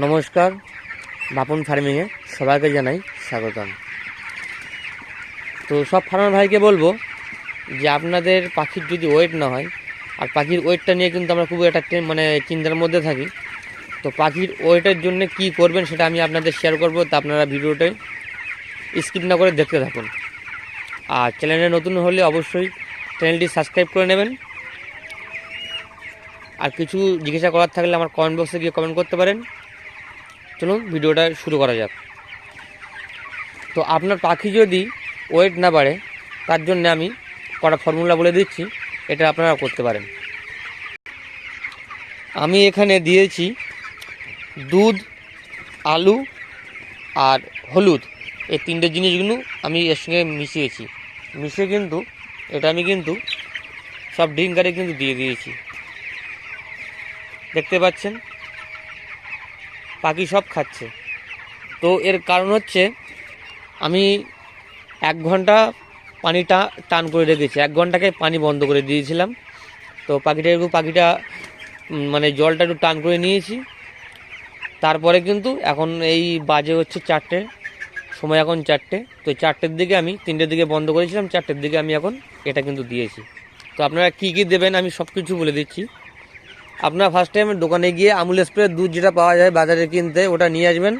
নমস্কার, বাপন ফার্মিংয়ে সবাইকে জানাই স্বাগতম। তো সব ফার্মার ভাইকে বলব যে আপনাদের পাখির যদি ওয়েট না হয়, আর পাখির ওয়েটটা নিয়ে কিন্তু আমরা খুব একটা মানে চিন্তার মধ্যে থাকি, তো পাখির ওয়েটের জন্য কি করবেন সেটা আমি আপনাদের শেয়ার করব, তা আপনারা ভিডিওটাই স্কিপ না করে দেখতে থাকুন। আর চ্যানেলে নতুন হলে অবশ্যই চ্যানেলটি সাবস্ক্রাইব করে নেবেন। আর কিছু জিজ্ঞাসা করার থাকলে আমার কমেন্ট বক্সে গিয়ে কমেন্ট করতে পারেন। চলুন ভিডিওটা শুরু করা যাক। তো আপনার পাখি যদি ওয়েট না বাড়ে, তার জন্য আমি কটা ফর্মুলা বলে দিচ্ছি, এটা আপনারা করতে পারেন। আমি এখানে দিয়েছি দুধ, আলু আর হলুদ। এই তিনটে জিনিসগুলো আমি এর সঙ্গে মিশিয়েছি। মিশিয়ে কিন্তু, এটা আমি কিন্তু সব ড্রিঙ্কারে কিন্তু দিয়ে দিয়েছি। দেখতে পাচ্ছেন? পাখি সব খাচ্ছে। তো এর কারণ হচ্ছে, আমি এক ঘণ্টা পানিটা টান করে রেখেছি। এক ঘন্টাকে পানি বন্ধ করে দিয়েছিলাম। তো পাখিটা একটু, পাখিটা মানে জলটা একটু টান করে নিয়েছি। তারপরে কিন্তু এখন এই বাজে হচ্ছে চারটে, সময় এখন চারটে। তো চারটের দিকে আমি, তিনটের দিকে বন্ধ করেছিলাম। চারটের দিকে আমি এখন এটা কিন্তু দিয়েছি। তো আপনারা কী কী দেবেন আমি সব কিছু বলে দিচ্ছি। আপনার ফার্স্ট টাইম দোকানে গিয়ে আমুল স্প্রে দুধ যেটা পাওয়া যায় বাজারে কিনতে, ওটা নিয়ে আসবেন।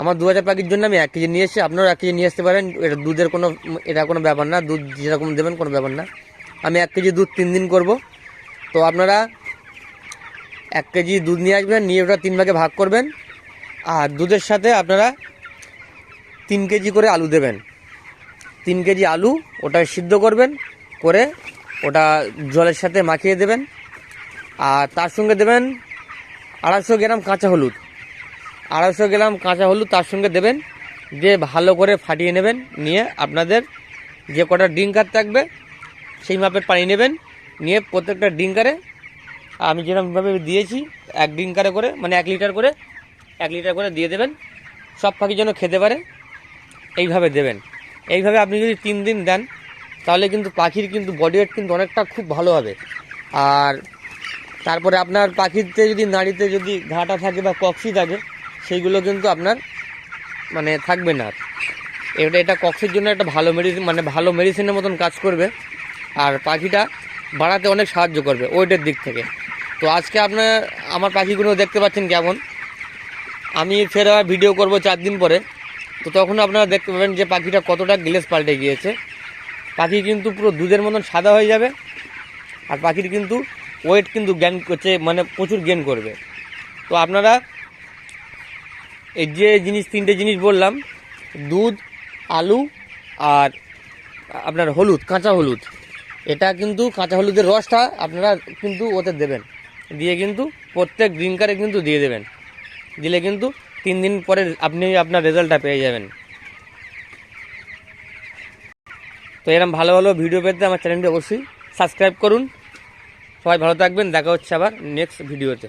আমার দু হাজার প্যাকের জন্য আমি এক কেজি নিয়ে এসেছি, আপনারাও এক কেজি নিয়ে আসতে পারেন। এটা দুধের কোনো, এটা কোনো ব্যাপার না, দুধ যেরকম দেবেন কোনো ব্যাপার না। আমি এক কেজি দুধ তিন দিন করব। তো আপনারা এক কেজি দুধ নিয়ে আসবেন, নিয়ে ওটা তিন ভাগে ভাগ করবেন। আর দুধের সাথে আপনারা তিন কেজি করে আলু দেবেন। তিন কেজি আলু ওটা সিদ্ধ করবেন, করে ওটা জলের সাথে মাখিয়ে দেবেন। আর তার সঙ্গে দেবেন আড়াইশো গ্রাম কাঁচা হলুদ। আড়াইশো গ্রাম কাঁচা হলুদ তার সঙ্গে দেবেন। দিয়ে ভালো করে ফাটিয়ে নেবেন, নিয়ে আপনাদের যে কটা ড্রিঙ্কার থাকবে, সেই মাপের পানি নেবেন। নিয়ে প্রত্যেকটা ড্রিঙ্কারে আমি যেরকমভাবে দিয়েছি, এক ড্রিঙ্কারে করে মানে এক লিটার করে, এক লিটার করে দিয়ে দেবেন। সব পাখি যেন খেতে পারে, এইভাবে দেবেন। এইভাবে আপনি যদি তিন দিন দেন, তাহলে কিন্তু পাখির কিন্তু বডি ওয়েট কিন্তু অনেকটা খুব ভালো হবে। আর তারপরে আপনার পাখিতে যদি নাড়িতে যদি ঘাটা থাকে বা কক্সি থাকে, সেইগুলো কিন্তু আপনার মানে থাকবে না এটা এটা কক্সির জন্য একটা ভালো মেডিসিন মানে ভালো মেডিসিনের মতন কাজ করবে। আর পাখিটা বাড়াতে অনেক সাহায্য করবে ওয়েটের দিক থেকে। তো আজকে আপনার, আমার পাখিগুলো দেখতে পাচ্ছেন কেমন? আমি ফের আবার ভিডিও করব চার দিন পরে। তো তখন আপনারা দেখতে পাবেন যে পাখিটা কতটা গ্লেস পাল্টে গিয়েছে। পাখি কিন্তু পুরো দুধের মতন সাদা হয়ে যাবে। আর পাখির কিন্তু ওয়েট কিন্তু জ্ঞান করছে মানে প্রচুর গেন করবে। তো আপনারা এই যে জিনিস, তিনটে জিনিস বললাম, দুধ, আলু আর আপনার হলুদ, কাঁচা হলুদ। এটা কিন্তু কাঁচা হলুদের রসটা আপনারা কিন্তু ওতে দেবেন। দিয়ে কিন্তু প্রত্যেক ড্রিঙ্কারে কিন্তু দিয়ে দেবেন। দিলে কিন্তু তিন দিন পরে আপনি আপনার রেজাল্টটা পেয়ে যাবেন। তো এরকম ভালো ভালো ভিডিও পেতে আমার চ্যানেলটি অবশ্যই সাবস্ক্রাইব করুন। সবাই ভালো থাকবেন দেখা হচ্ছে আবার নেক্সট ভিডিওতে